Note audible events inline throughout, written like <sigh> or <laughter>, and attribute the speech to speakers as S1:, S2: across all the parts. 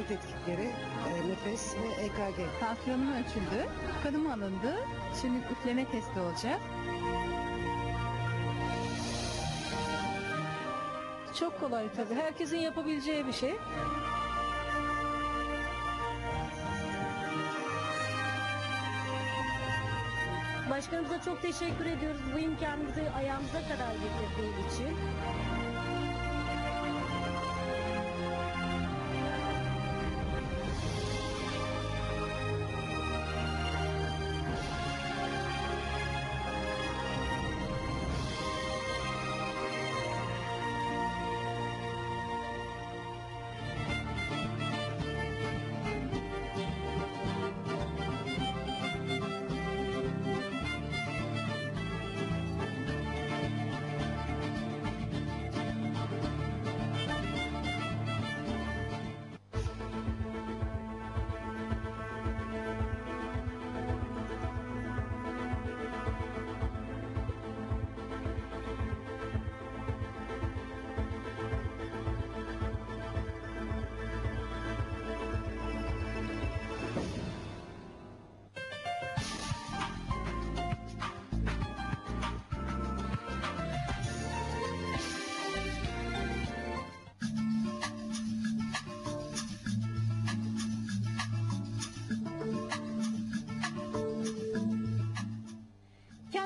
S1: kan tetkikleri, e, nefes ve EKG.
S2: Tansiyonum ölçüldü, kanım alındı. Şimdi üfleme testi olacak.
S3: Çok kolay tabii. Herkesin yapabileceği bir şey.
S4: Başkanımıza çok teşekkür ediyoruz bu imkanımızı ayağımıza kadar getirdiği için.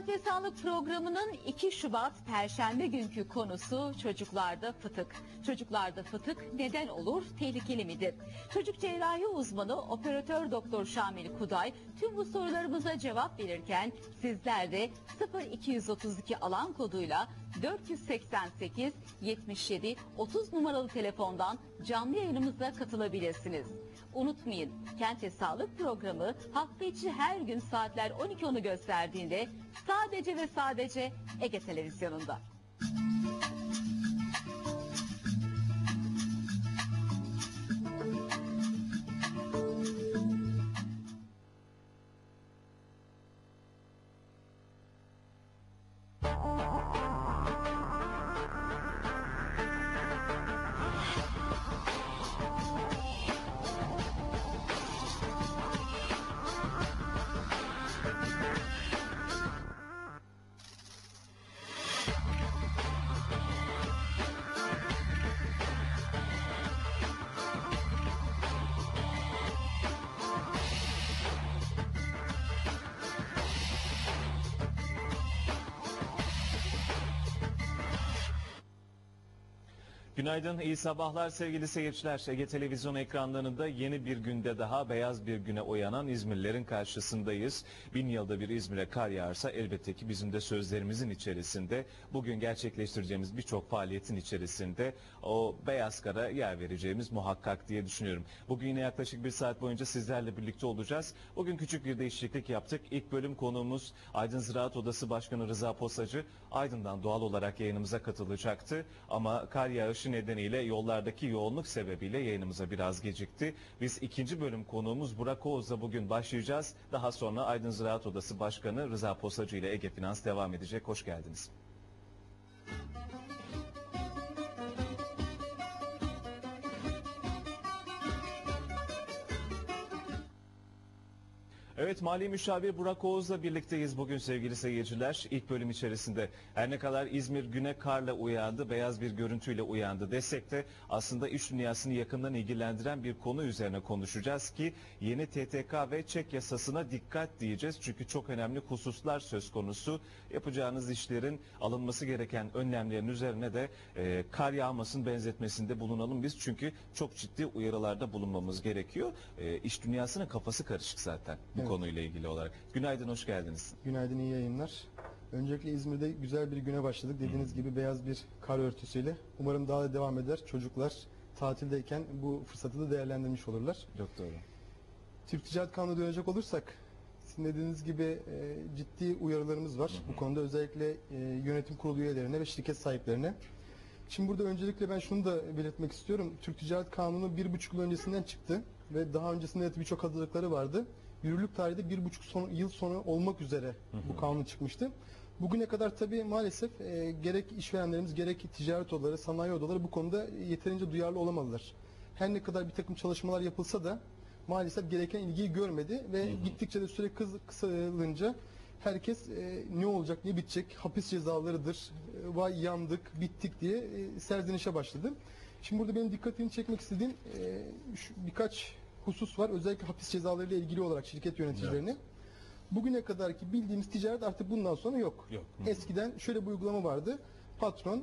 S5: Ve Sağlık programının 2 Şubat Perşembe günkü konusu çocuklarda fıtık. Çocuklarda fıtık neden olur, tehlikeli midir? Çocuk cerrahi uzmanı operatör doktor Şamil Kuday tüm bu sorularımıza cevap verirken sizler de 0232 alan koduyla 488 77 30 numaralı telefondan canlı yayınımıza katılabilirsiniz. Unutmayın Kent ve Sağlık programı hafta içi her gün saatler 12.10'u gösterdiğinde sadece ve sadece Ege Televizyonu'nda.
S6: Günaydın, iyi sabahlar sevgili seyirciler. Ege Televizyon ekranlarında yeni bir günde daha beyaz bir güne uyanan İzmirlilerin karşısındayız. Bin yılda bir İzmir'e kar yağarsa elbette ki bizim de sözlerimizin içerisinde bugün gerçekleştireceğimiz birçok faaliyetin içerisinde o beyaz kara yer vereceğimiz muhakkak diye düşünüyorum. Bugün yine yaklaşık bir saat boyunca sizlerle birlikte olacağız. Bugün küçük bir değişiklik yaptık. İlk bölüm konuğumuz Aydın Ziraat Odası Başkanı Rıza Posacı Aydın'dan doğal olarak yayınımıza katılacaktı. Ama kar yağışı nedeniyle yollardaki yoğunluk sebebiyle yayınımıza biraz gecikti. Biz ikinci bölüm konuğumuz Burak Oğuz'la bugün başlayacağız. Daha sonra Aydın Ziraat Odası Başkanı Rıza Posacı ile Ege Finans devam edecek. Hoş geldiniz. Evet Mali Müşavir Burak Oğuz'la birlikteyiz bugün sevgili seyirciler. İlk bölüm içerisinde her ne kadar İzmir güne karla uyandı, beyaz bir görüntüyle uyandı desek de aslında iş dünyasını yakından ilgilendiren bir konu üzerine konuşacağız ki yeni TTK ve çek yasasına dikkat diyeceğiz. Çünkü çok önemli hususlar söz konusu. Yapacağınız işlerin alınması gereken önlemlerin üzerine de e, kar yağmasın benzetmesinde bulunalım biz. Çünkü çok ciddi uyarılarda bulunmamız gerekiyor. E, iş dünyasının kafası karışık zaten bu
S7: Evet.
S6: Konuyla ilgili olarak. Günaydın, hoş geldiniz.
S7: Günaydın, iyi yayınlar. Öncelikle İzmir'de güzel bir güne başladık. Dediğiniz gibi beyaz bir kar örtüsüyle. Umarım daha da devam eder. Çocuklar tatildeyken bu fırsatı da değerlendirmiş olurlar.
S6: Doktor.
S7: Türk Ticaret Kanunu'na dönecek olursak, sizin dediğiniz gibi e, ciddi uyarılarımız var. Bu konuda özellikle e, yönetim kurulu üyelerine ve şirket sahiplerine. Şimdi burada öncelikle ben şunu da belirtmek istiyorum. Türk Ticaret Kanunu bir buçuk yıl öncesinden çıktı ve daha öncesinde de birçok hazırlıkları vardı. Yürürlük tarihi de bir buçuk son, yıl sonra olmak üzere bu kanun çıkmıştı. Bugüne kadar tabii maalesef e, gerek işverenlerimiz gerek ticaret odaları, sanayi odaları bu konuda yeterince duyarlı olamadılar. her ne kadar bir takım çalışmalar yapılsa da maalesef gereken ilgiyi görmedi ve gittikçe de süre kız, kısalınca herkes e, ne olacak ne bitecek hapis cezalarıdır e, vay yandık bittik diye e, serzenişe başladı. Şimdi burada benim dikkatini çekmek istediğim e, şu birkaç husus var özellikle hapis cezalarıyla ilgili olarak şirket yöneticilerine. Bugüne kadarki bildiğimiz ticaret artık bundan sonra yok.
S6: Yok.
S7: Eskiden şöyle bir uygulama vardı. Patron e,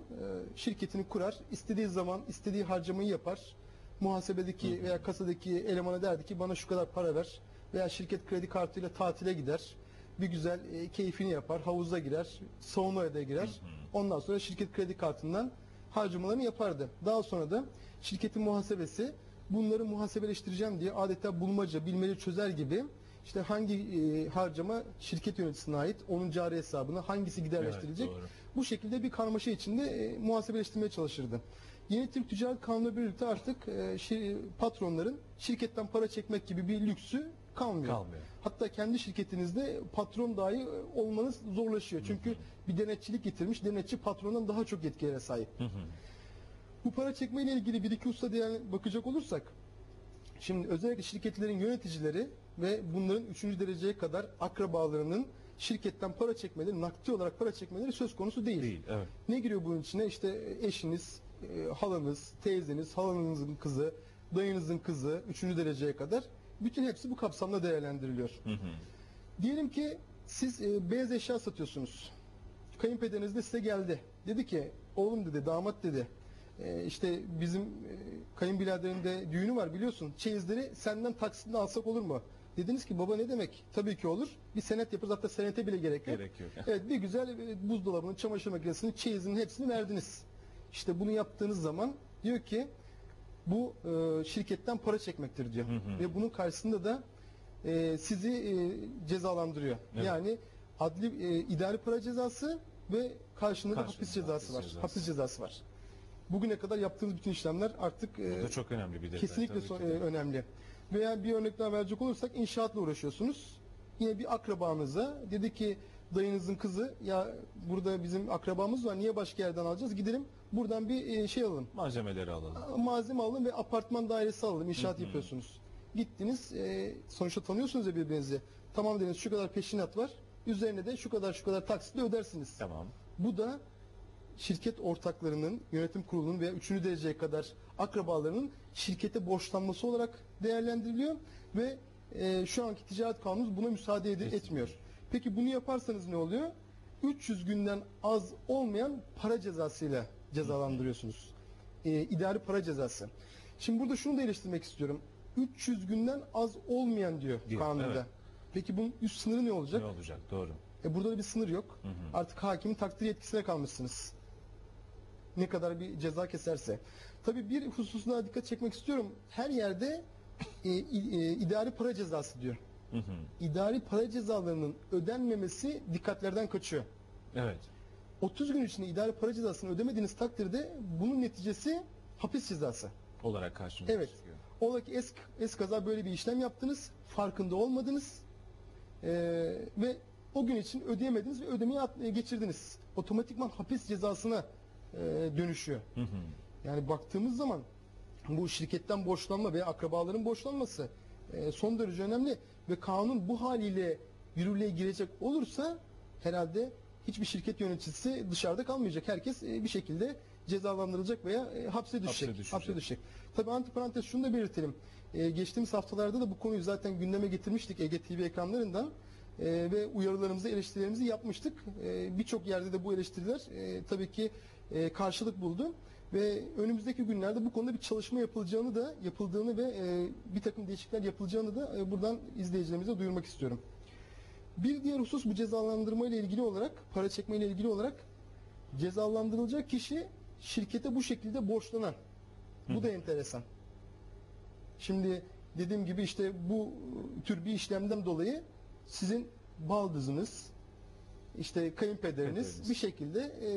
S7: şirketini kurar, istediği zaman istediği harcamayı yapar. Muhasebedeki veya kasadaki elemana derdi ki bana şu kadar para ver veya şirket kredi kartıyla tatile gider. Bir güzel e, keyfini yapar, havuza girer, saunaya da girer. Ondan sonra şirket kredi kartından harcamalarını yapardı. Daha sonra da şirketin muhasebesi bunları muhasebeleştireceğim diye adeta bulmaca, bilmeli çözer gibi işte hangi e, harcama şirket yöneticisine ait, onun cari hesabına hangisi giderleştirilecek.
S6: Evet, doğru.
S7: Bu şekilde bir karmaşa içinde e, muhasebeleştirmeye çalışırdı. Yeni Türk Ticaret Kanunu'yla birlikte artık e, şi- patronların şirketten para çekmek gibi bir lüksü kalmıyor.
S6: Kalmıyor.
S7: Hatta kendi şirketinizde patron dahi e, olmanız zorlaşıyor. Çünkü bir denetçilik getirmiş. Denetçi patrondan daha çok yetkilere sahip. Bu para çekme ile ilgili bir iki usta diye bakacak olursak şimdi özellikle şirketlerin yöneticileri ve bunların üçüncü dereceye kadar akrabalarının şirketten para çekmeleri, nakdi olarak para çekmeleri söz konusu değil.
S6: Değil. Evet.
S7: Ne giriyor bunun içine? İşte eşiniz, e, halanız, teyzeniz, halanızın kızı, dayınızın kızı, üçüncü dereceye kadar bütün hepsi bu kapsamda değerlendiriliyor. Diyelim ki siz e, beyaz eşya satıyorsunuz. Kayınpederiniz de size geldi. Dedi ki oğlum dedi damat dedi. E, işte bizim e, kayınbiraderin de düğünü var biliyorsun. Çeyizleri senden taksitle alsak olur mu? Dediniz ki baba ne demek? Tabii ki olur. Bir senet yaparız hatta senete bile gerek yok.
S6: Gerek yok.
S7: Evet bir güzel e, buzdolabının, çamaşır makinesinin, çeyizinin hepsini verdiniz. İşte bunu yaptığınız zaman diyor ki bu e, şirketten para çekmektir diyor. Ve bunun karşısında da e, sizi e, cezalandırıyor.
S6: Evet.
S7: Yani adli e, idari para cezası ve karşılığında da
S6: Karşılığında
S7: hapis cezası
S6: hapis
S7: var.
S6: cezası.
S7: Hapis cezası var. Bugüne kadar yaptığınız bütün işlemler artık e,
S6: Bu da çok önemli bir detay.
S7: Kesinlikle
S6: tabii
S7: so-
S6: ki.
S7: e, önemli. Veya bir örnek daha verecek olursak inşaatla uğraşıyorsunuz. Yine bir akrabanıza dedi ki dayınızın kızı ya burada bizim akrabamız var niye başka yerden alacağız gidelim buradan bir e, şey alalım.
S6: Malzemeleri alalım.
S7: Malzeme alın ve apartman dairesi alalım inşaat yapıyorsunuz. Gittiniz e, sonuçta tanıyorsunuz ya birbirinizi. Tamam dediniz şu kadar peşinat var. Üzerine de şu kadar şu kadar taksitle ödersiniz.
S6: Tamam.
S7: Bu da şirket ortaklarının, yönetim kurulunun veya üçüncü dereceye kadar akrabalarının şirkete borçlanması olarak değerlendiriliyor ve e, şu anki ticaret kanunumuz buna müsaade ed- etmiyor. Peki bunu yaparsanız ne oluyor? 300 günden az olmayan para cezasıyla cezalandırıyorsunuz. E, idari para cezası. Şimdi burada şunu da eleştirmek istiyorum. 300 günden az olmayan diyor,
S6: Diyor,
S7: kanunda.
S6: evet.
S7: Peki bunun üst sınırı ne olacak?
S6: Ne olacak? Doğru.
S7: E burada da bir sınır yok. Artık hakimin takdir yetkisine kalmışsınız. Ne kadar bir ceza keserse. Tabii bir hususuna dikkat çekmek istiyorum. Her yerde e, e, idari para cezası diyor. İdari para cezalarının ödenmemesi dikkatlerden kaçıyor.
S6: Evet.
S7: 30 gün içinde idari para cezasını ödemediğiniz takdirde bunun neticesi hapis cezası.
S6: Olarak karşımıza
S7: Evet.
S6: çıkıyor.
S7: Ola ki es, es kaza böyle bir işlem yaptınız. Farkında olmadınız. Ee, ve o gün için ödeyemediniz ve ödemeyi at- e, geçirdiniz. Otomatikman hapis cezasına e, dönüşüyor. Yani baktığımız zaman bu şirketten borçlanma veya akrabaların borçlanması e, son derece önemli ve kanun bu haliyle yürürlüğe girecek olursa herhalde hiçbir şirket yöneticisi dışarıda kalmayacak. Herkes e, bir şekilde cezalandırılacak veya e, hapse düşecek.
S6: düşecek.
S7: Hapse düşecek. Tabii antiparantez şunu da belirtelim. E, geçtiğimiz haftalarda da bu konuyu zaten gündeme getirmiştik Ege TV ekranlarından. E, ve uyarılarımızı, eleştirilerimizi yapmıştık. E, Birçok yerde de bu eleştiriler e, tabii ki e, karşılık buldu. Ve önümüzdeki günlerde bu konuda bir çalışma yapılacağını da yapıldığını ve e, bir takım değişiklikler yapılacağını da e, buradan izleyicilerimize duyurmak istiyorum. Bir diğer husus bu cezalandırma ile ilgili olarak, para çekme ile ilgili olarak cezalandırılacak kişi şirkete bu şekilde borçlanan. Bu da enteresan. Şimdi dediğim gibi işte bu tür bir işlemden dolayı sizin baldızınız, işte kayınpederiniz
S6: Pederiniz.
S7: bir şekilde e,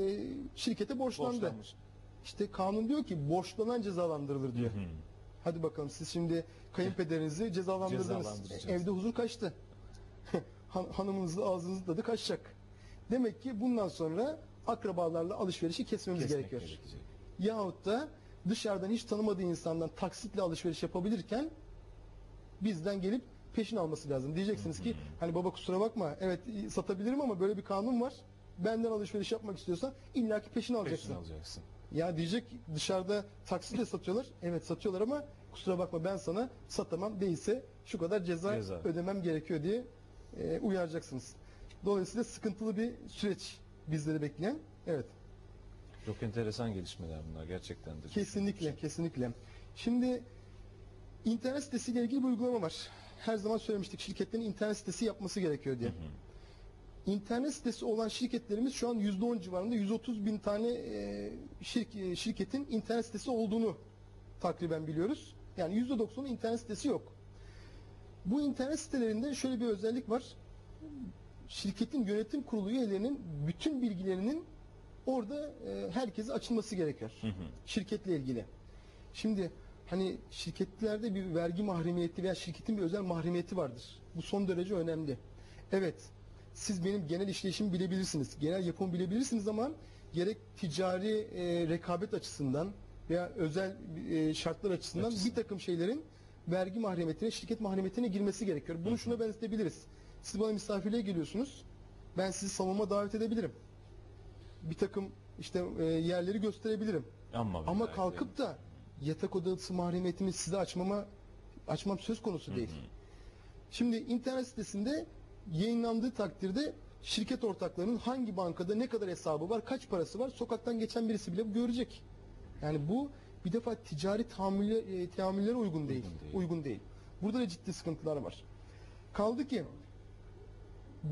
S7: şirkete borçlandı.
S6: Borçlanmış.
S7: İşte kanun diyor ki borçlanan cezalandırılır diyor. Hadi bakalım siz şimdi kayınpederinizi cezalandırdınız. Evde huzur kaçtı. <laughs> Han- Hanımınızın ağzınızın tadı kaçacak. Demek ki bundan sonra akrabalarla alışverişi kesmemiz
S6: Kesmek
S7: gerekiyor.
S6: gerekecek.
S7: Yahut da dışarıdan hiç tanımadığı insandan taksitle alışveriş yapabilirken bizden gelip peşin alması lazım. Diyeceksiniz ki hani baba kusura bakma evet satabilirim ama böyle bir kanun var. Benden alışveriş yapmak istiyorsan illaki peşin alacaksın.
S6: Peşin alacaksın.
S7: Ya diyecek dışarıda taksitle <laughs> satıyorlar. Evet satıyorlar ama kusura bakma ben sana satamam değilse şu kadar ceza,
S6: Ceza.
S7: ödemem gerekiyor diye e, uyaracaksınız. Dolayısıyla sıkıntılı bir süreç bizleri bekleyen. Evet.
S6: Çok enteresan gelişmeler bunlar gerçekten de.
S7: Kesinlikle, kesinlikle. Şimdi internet sitesiyle ilgili bir uygulama var. Her zaman söylemiştik şirketlerin internet sitesi yapması gerekiyor diye. İnternet sitesi olan şirketlerimiz şu an %10 civarında 130 bin tane e, şirk- e, şirketin internet sitesi olduğunu takriben biliyoruz. Yani %90'ın internet sitesi yok. Bu internet sitelerinde şöyle bir özellik var. Şirketin yönetim kurulu üyelerinin bütün bilgilerinin orada e, herkese açılması gerekiyor. Şirketle ilgili. Şimdi hani şirketlerde bir vergi mahremiyeti veya şirketin bir özel mahremiyeti vardır. Bu son derece önemli. Evet, siz benim genel işleyişimi bilebilirsiniz, genel yapımı bilebilirsiniz ama gerek ticari e, rekabet açısından veya özel e, şartlar açısından
S6: Açısından.
S7: bir takım şeylerin vergi mahremiyetine, şirket mahremiyetine girmesi gerekiyor. Bunu şuna benzetebiliriz. Siz bana misafirliğe geliyorsunuz. Ben sizi salonuma davet edebilirim. Bir takım işte e, yerleri gösterebilirim.
S6: Ama,
S7: Ama kalkıp da yatak odası mahremiyetimi size açmama açmam söz konusu değil. Şimdi internet sitesinde yayınlandığı takdirde şirket ortaklarının hangi bankada ne kadar hesabı var, kaç parası var, sokaktan geçen birisi bile bu görecek. Yani bu bir defa ticari tahammülle, e, teamüllere uygun değil.
S6: Uygun değil.
S7: Uygun değil. Burada da ciddi sıkıntılar var. Kaldı ki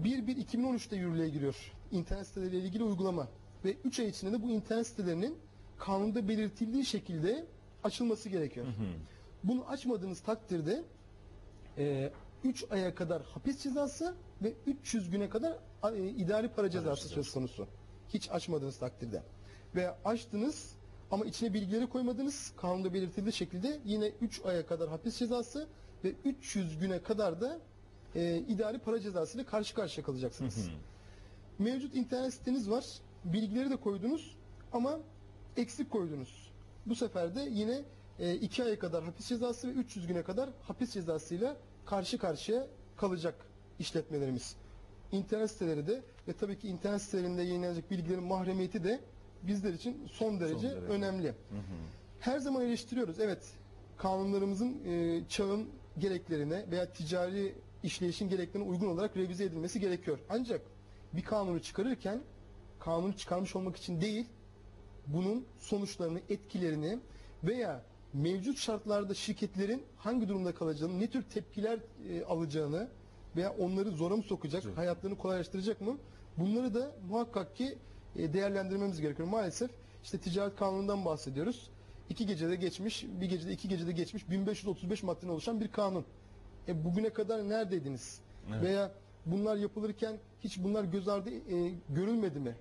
S7: 1-1-2013'te yürürlüğe giriyor internet siteleriyle ilgili uygulama. Ve 3 ay içinde de bu internet sitelerinin kanunda belirtildiği şekilde açılması gerekiyor. Bunu açmadığınız takdirde 3 aya kadar hapis cezası ve 300 güne kadar e, idari para cezası söz konusu. Hiç açmadığınız takdirde. Ve açtınız ama içine bilgileri koymadınız. Kanunda belirtildiği şekilde yine 3 aya kadar hapis cezası ve 300 güne kadar da e, idari para cezası ile karşı karşıya kalacaksınız. Mevcut internet siteniz var. Bilgileri de koydunuz ama eksik koydunuz. Bu sefer de yine 2 aya kadar hapis cezası ve 300 güne kadar hapis cezasıyla karşı karşıya kalacak işletmelerimiz. İnternet siteleri de ve tabii ki internet sitelerinde yayınlanacak bilgilerin mahremiyeti de bizler için son derece,
S6: derece.
S7: önemli. Her zaman eleştiriyoruz. Evet, kanunlarımızın e, çağın gereklerine veya ticari işleyişin gereklerine uygun olarak revize edilmesi gerekiyor. Ancak bir kanunu çıkarırken kanunu çıkarmış olmak için değil, bunun sonuçlarını, etkilerini veya mevcut şartlarda şirketlerin hangi durumda kalacağını, ne tür tepkiler e, alacağını veya onları zora mı sokacak,
S6: Evet.
S7: hayatlarını kolaylaştıracak mı? Bunları da muhakkak ki e, değerlendirmemiz gerekiyor. Maalesef işte ticaret kanunundan bahsediyoruz. İki gecede geçmiş, bir gecede iki gecede geçmiş 1535 maddeden oluşan bir kanun. E bugüne kadar neredeydiniz?
S6: Evet.
S7: Veya bunlar yapılırken hiç bunlar göz ardı e, görülmedi mi?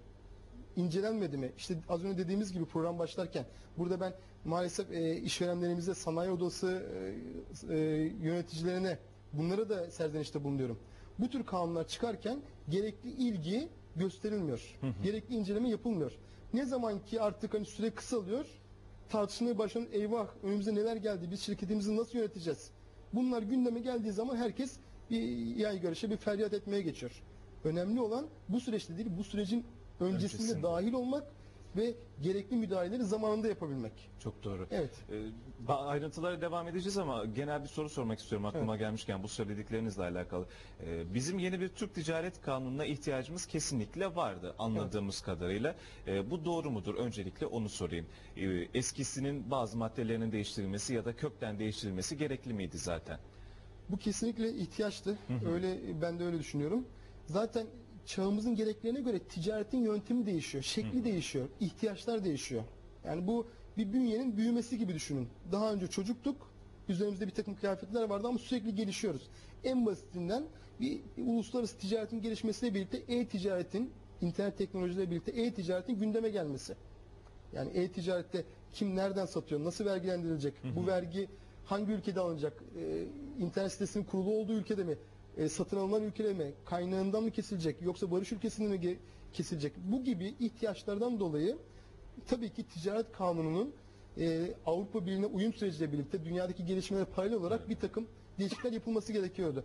S7: İncelenmedi mi? İşte az önce dediğimiz gibi program başlarken burada ben maalesef e, işverenlerimize, sanayi odası e, e, yöneticilerine bunlara da serzenişte bulunuyorum. Bu tür kanunlar çıkarken gerekli ilgi gösterilmiyor. Gerekli inceleme yapılmıyor. Ne zaman ki artık hani süre kısalıyor, tartışmaya başlanır, eyvah önümüze neler geldi, biz şirketimizi nasıl yöneteceğiz? Bunlar gündeme geldiği zaman herkes bir yay görüşe, bir feryat etmeye geçiyor. Önemli olan bu süreçte değil, bu sürecin öncesinde,
S6: Öncesinde.
S7: dahil olmak ve gerekli müdahaleleri zamanında yapabilmek.
S6: Çok doğru.
S7: Evet.
S6: Ee, ba- ayrıntılara devam edeceğiz ama genel bir soru sormak istiyorum aklıma gelmişken bu söyledikleriinizle alakalı. Ee, bizim yeni bir Türk Ticaret Kanunu'na ihtiyacımız kesinlikle vardı anladığımız kadarıyla. Ee, bu doğru mudur? Öncelikle onu sorayım. Ee, eskisinin bazı maddelerinin değiştirilmesi ya da kökten değiştirilmesi gerekli miydi zaten?
S7: Bu kesinlikle ihtiyaçtı. Öyle ben de öyle düşünüyorum. Zaten çağımızın gereklerine göre ticaretin yöntemi değişiyor, şekli değişiyor, ihtiyaçlar değişiyor. Yani bu bir bünyenin büyümesi gibi düşünün. Daha önce çocuktuk, üzerimizde bir takım kıyafetler vardı ama sürekli gelişiyoruz. En basitinden bir uluslararası ticaretin gelişmesiyle birlikte e-ticaretin, internet teknolojileriyle birlikte e-ticaretin gündeme gelmesi. Yani e-ticarette kim nereden satıyor, nasıl vergilendirilecek, bu vergi hangi ülkede alınacak, e, internet sitesinin kurulu olduğu ülkede mi, e, satın alınan ülkede mi, kaynağından mı kesilecek, yoksa barış ülkesinde mi kesilecek? Bu gibi ihtiyaçlardan dolayı tabii ki ticaret kanununun e, Avrupa Birliği'ne uyum süreciyle birlikte dünyadaki gelişmelere paralel olarak bir takım değişiklikler yapılması gerekiyordu.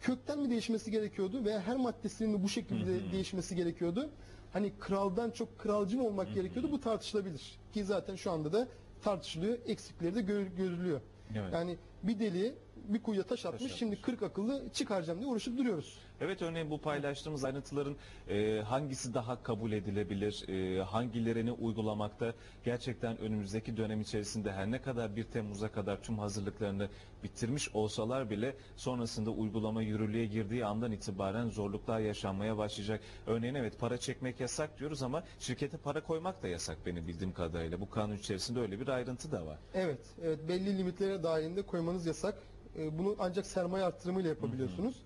S7: Kökten mi değişmesi gerekiyordu veya her maddesinin mi bu şekilde değişmesi gerekiyordu? Hani kraldan çok kralcı mı olmak gerekiyordu? Bu tartışılabilir. Ki zaten şu anda da tartışılıyor. Eksikleri de gör- görülüyor.
S6: Evet.
S7: Yani bir deli bir kuyuya taş atmış,
S6: atmış.
S7: şimdi 40 akıllı çıkaracağım diye uğraşıp duruyoruz.
S6: Evet örneğin bu paylaştığımız ayrıntıların e, hangisi daha kabul edilebilir, e, hangilerini uygulamakta gerçekten önümüzdeki dönem içerisinde her ne kadar 1 Temmuz'a kadar tüm hazırlıklarını bitirmiş olsalar bile sonrasında uygulama yürürlüğe girdiği andan itibaren zorluklar yaşanmaya başlayacak. Örneğin evet para çekmek yasak diyoruz ama şirkete para koymak da yasak benim bildiğim kadarıyla. Bu kanun içerisinde öyle bir ayrıntı da var.
S7: Evet, evet belli limitlere dahilinde koymanız yasak. Ee, Bunu ancak sermaye arttırımıyla yapabiliyorsunuz.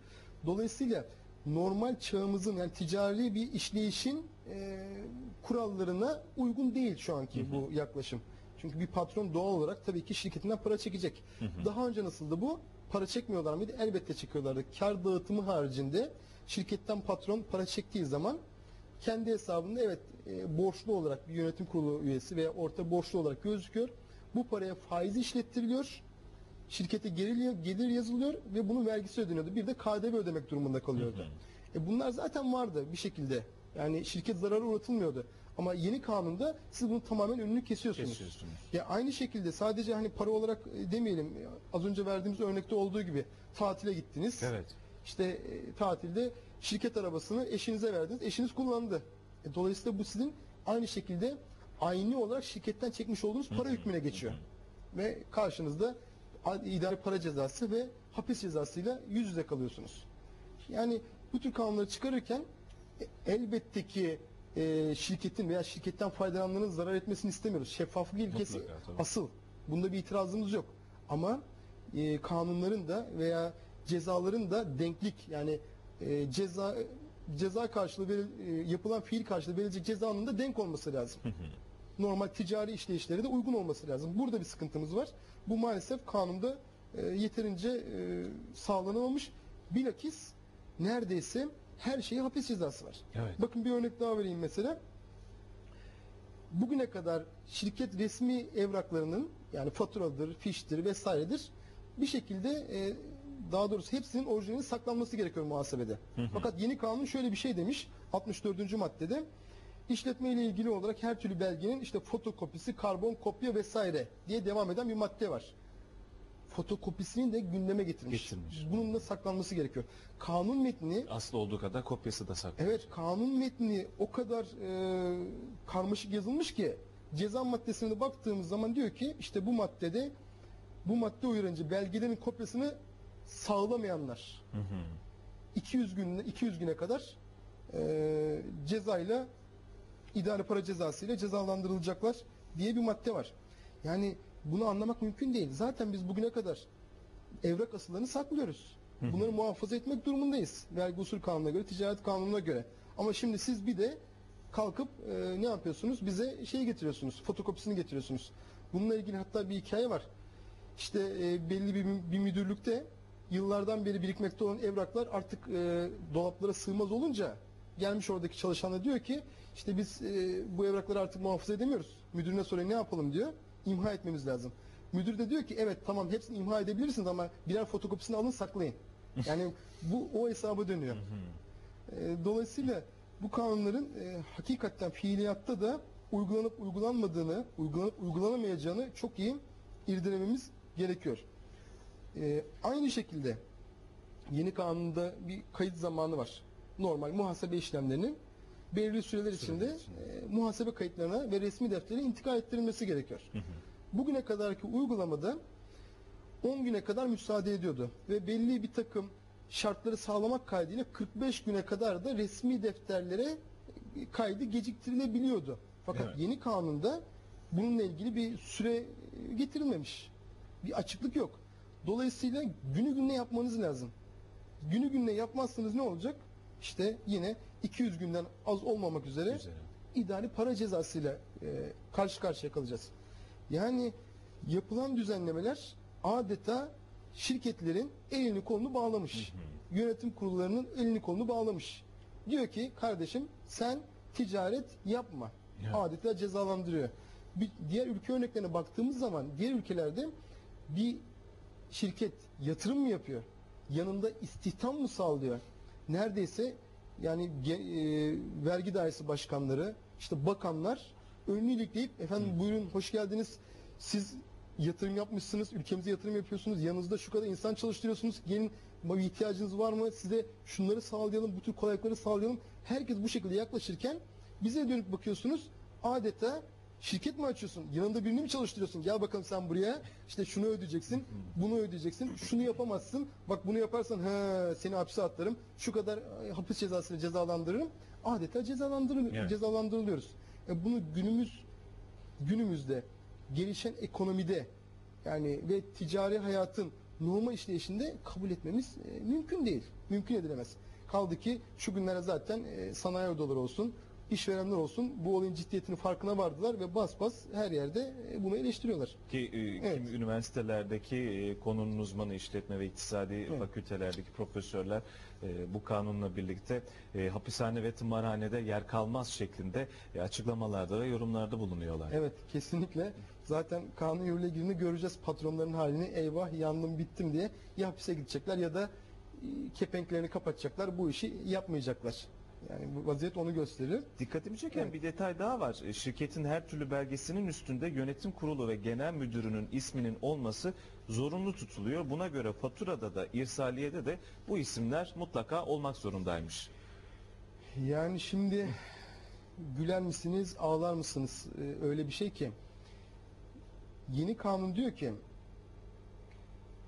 S7: Dolayısıyla normal çağımızın yani ticari bir işleyişin e, kurallarına uygun değil şu anki bu yaklaşım. Çünkü bir patron doğal olarak tabii ki şirketinden para çekecek. Daha önce nasıldı bu? Para çekmiyorlar mıydı? Elbette çekiyorlardı. Kar dağıtımı haricinde şirketten patron para çektiği zaman kendi hesabında evet e, borçlu olarak bir yönetim kurulu üyesi veya orta borçlu olarak gözüküyor. Bu paraya faiz işlettiriliyor. Şirkete gelir, gelir yazılıyor ve bunun vergisi ödeniyordu. Bir de KDV ödemek durumunda kalıyordu. E bunlar zaten vardı bir şekilde. Yani şirket zarara uğratılmıyordu. Ama yeni kanunda siz bunun tamamen önünü kesiyorsunuz.
S6: Kesiyorsunuz.
S7: Ya aynı şekilde sadece hani para olarak e, demeyelim az önce verdiğimiz örnekte olduğu gibi tatile gittiniz.
S6: Evet.
S7: İşte e, tatilde şirket arabasını eşinize verdiniz. Eşiniz kullandı. E, dolayısıyla bu sizin aynı şekilde aynı olarak şirketten çekmiş olduğunuz para hükmüne geçiyor. Ve karşınızda idari para cezası ve hapis cezasıyla yüz yüze kalıyorsunuz. Yani bu tür kanunları çıkarırken e, elbette ki e, şirketin veya şirketten faydalananların zarar etmesini istemiyoruz. Şeffaflık ilkesi
S6: Mutlaka, tabii.
S7: asıl. Bunda bir itirazımız yok. Ama e, kanunların da veya cezaların da denklik yani e, ceza ceza karşılığı e, yapılan fiil karşılığı verilecek cezanın da denk olması lazım. Normal ticari işleyişlere de uygun olması lazım. Burada bir sıkıntımız var. Bu maalesef kanunda e, yeterince e, sağlanamamış. Bilakis neredeyse her şeye hapis cezası var.
S6: Evet.
S7: Bakın bir örnek daha vereyim mesela. Bugüne kadar şirket resmi evraklarının yani faturadır, fiştir vesairedir bir şekilde e, daha doğrusu hepsinin orijinali saklanması gerekiyor muhasebede. Fakat yeni kanun şöyle bir şey demiş 64. maddede işletme ile ilgili olarak her türlü belgenin işte fotokopisi, karbon kopya vesaire diye devam eden bir madde var. Fotokopisini de gündeme getirmiş.
S6: Getirmiş.
S7: Bunun da saklanması gerekiyor. Kanun metni
S6: Aslı olduğu kadar kopyası da saklı.
S7: Evet kanun metni o kadar e, karmaşık yazılmış ki ceza maddesine baktığımız zaman diyor ki işte bu maddede bu madde uyarınca belgelerin kopyasını sağlamayanlar 200 gün 200 güne kadar e, cezayla idari para cezasıyla cezalandırılacaklar diye bir madde var. Yani bunu anlamak mümkün değil. Zaten biz bugüne kadar evrak asıllarını saklıyoruz. Bunları muhafaza etmek durumundayız. Vergi usul kanununa göre, ticaret kanununa göre. Ama şimdi siz bir de kalkıp e, ne yapıyorsunuz? Bize şey getiriyorsunuz, fotokopisini getiriyorsunuz. Bununla ilgili hatta bir hikaye var. İşte e, belli bir, bir müdürlükte yıllardan beri birikmekte olan evraklar artık e, dolaplara sığmaz olunca gelmiş oradaki çalışanlar diyor ki işte biz e, bu evrakları artık muhafaza edemiyoruz. Müdürüne soruyor ne yapalım diyor. İmha etmemiz lazım. Müdür de diyor ki evet tamam hepsini imha edebilirsiniz ama birer fotokopisini alın saklayın. Yani bu o hesaba dönüyor. E, dolayısıyla bu kanunların e, hakikaten fiiliyatta da uygulanıp uygulanmadığını, uygulanıp uygulanamayacağını çok iyi irdelememiz gerekiyor. E, aynı şekilde yeni kanunda bir kayıt zamanı var. Normal muhasebe işlemlerinin belirli süreler içinde e, muhasebe kayıtlarına ve resmi deftere intikal ettirilmesi gerekiyor. Bugüne kadarki uygulamada 10 güne kadar müsaade ediyordu ve belli bir takım şartları sağlamak kaydıyla 45 güne kadar da resmi defterlere kaydı geciktirilebiliyordu. Fakat
S6: Evet.
S7: yeni kanunda bununla ilgili bir süre e, getirilmemiş. Bir açıklık yok. Dolayısıyla günü gününe yapmanız lazım. Günü gününe yapmazsanız ne olacak? İşte yine 200 günden az olmamak üzere
S6: Güzel.
S7: idari para cezasıyla e, karşı karşıya kalacağız. Yani yapılan düzenlemeler adeta şirketlerin elini kolunu bağlamış. Yönetim kurullarının elini kolunu bağlamış. Diyor ki kardeşim sen ticaret yapma.
S6: Ya.
S7: Adeta cezalandırıyor. bir diğer ülke örneklerine baktığımız zaman diğer ülkelerde bir şirket yatırım mı yapıyor? Yanında istihdam mı sağlıyor? Neredeyse yani e, vergi dairesi başkanları, işte bakanlar önünü ilikleyip efendim buyurun hoş geldiniz. Siz yatırım yapmışsınız, ülkemize yatırım yapıyorsunuz. Yanınızda şu kadar insan çalıştırıyorsunuz. Gelin bir ihtiyacınız var mı? Size şunları sağlayalım, bu tür kolaylıkları sağlayalım. Herkes bu şekilde yaklaşırken bize dönüp bakıyorsunuz. Adeta şirket mi açıyorsun? Yanında birini mi çalıştırıyorsun? Gel bakalım sen buraya. İşte şunu ödeyeceksin, bunu ödeyeceksin. Şunu yapamazsın. Bak bunu yaparsan he, seni hapse atlarım. Şu kadar e, hapis cezasıyla cezalandırırım. Adeta cezalandırıl
S6: Evet.
S7: cezalandırılıyoruz. E bunu günümüz günümüzde gelişen ekonomide yani ve ticari hayatın normal işleyişinde kabul etmemiz e, mümkün değil. Mümkün edilemez. Kaldı ki şu günlerde zaten e, sanayi odaları olsun, işverenler olsun bu olayın ciddiyetinin farkına vardılar ve bas bas her yerde e, bunu eleştiriyorlar.
S6: Ki e,
S7: Evet.
S6: kimi üniversitelerdeki e, konunun uzmanı işletme ve iktisadi
S7: Evet.
S6: fakültelerdeki profesörler e, bu kanunla birlikte e, hapishane ve tımarhanede yer kalmaz şeklinde e, açıklamalarda ve yorumlarda bulunuyorlar.
S7: Evet kesinlikle. Zaten kanun yürürlüğe girdiğinde göreceğiz patronların halini. Eyvah yandım bittim diye ya hapise gidecekler ya da e, kepenklerini kapatacaklar. Bu işi yapmayacaklar. Yani bu vaziyet onu gösterir.
S6: Dikkatimi çeken
S7: Evet.
S6: bir detay daha var. E, Şirketin her türlü belgesinin üstünde yönetim kurulu ve genel müdürünün isminin olması zorunlu tutuluyor. Buna göre faturada da irsaliyede de bu isimler mutlaka olmak zorundaymış.
S7: Yani şimdi güler misiniz, ağlar mısınız? Ee, öyle bir şey ki. Yeni kanun diyor ki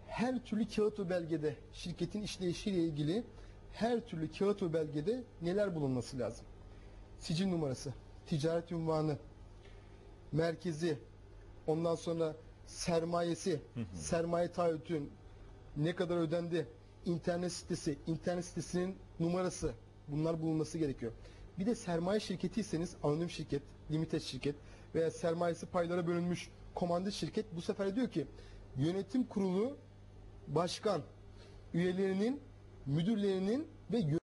S7: her türlü kağıt ve belgede şirketin işleyişiyle ilgili her türlü kağıt ve belgede neler bulunması lazım? Sicil numarası, ticaret ünvanı, merkezi, ondan sonra sermayesi, sermaye taahhütün ne kadar ödendi, internet sitesi, internet sitesinin numarası bunlar bulunması gerekiyor. Bir de sermaye şirketiyseniz anonim şirket, limited şirket veya sermayesi paylara bölünmüş komandit şirket bu sefer diyor ki yönetim kurulu başkan üyelerinin müdürlerinin ve